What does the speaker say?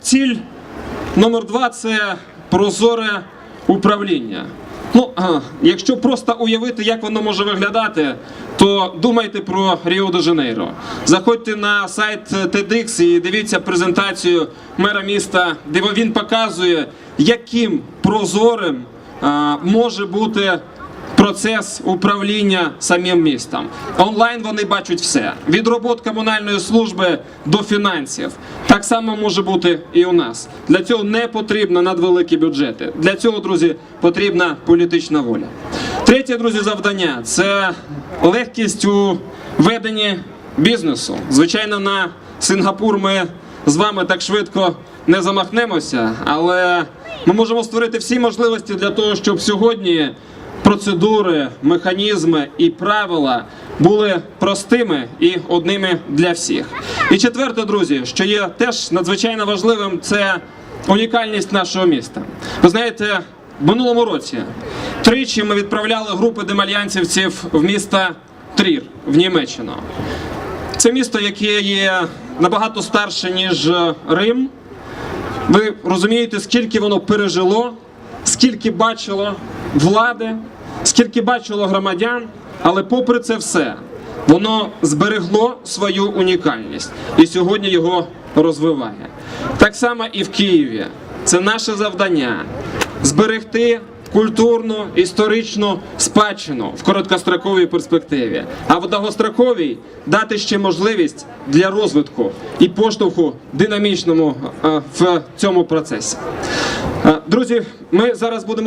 Ціль номер два це прозоре управління. Ну, якщо просто уявити, як воно може виглядати, то думайте про Ріо де Жанейро. Заходьте на сайт TEDx і дивіться презентацію мера міста, де він показує, яким прозорим може бути процес управління самим містом. Онлайн вони бачать все: від робот комунальної служби до фінансів. Так само може бути і у нас. Для цього не потрібно надвеликі бюджети. Для цього, друзі, потрібна політична воля. Третє, друзі, завдання це легкість у веденні бізнесу. Звичайно, на Сингапур ми з вами так швидко не замахнемося, але ми можемо створити всі можливості для того, щоб сьогодні процедури, механізми і правила були простими і одними для всіх. І четверте, друзі, що є теж надзвичайно важливим, це унікальність нашого міста. Ви знаєте, в минулому році тричі ми відправляли групи демальянцівців в місто Трір в Німеччину. Це місто, яке є набагато старше, ніж Рим. Ви розумієте, скільки воно пережило, скільки бачило влади, скільки бачило громадян, але попри це все, воно зберегло свою унікальність і сьогодні його розвиває. Так само і в Києві. Це наше завдання зберегти культурну історичну спадщину в короткостроковій перспективі, а в довгостроковій дати ще можливість для розвитку і поштовху динамічному е, в цьому процесі. Е, Друзі, ми зараз будемо.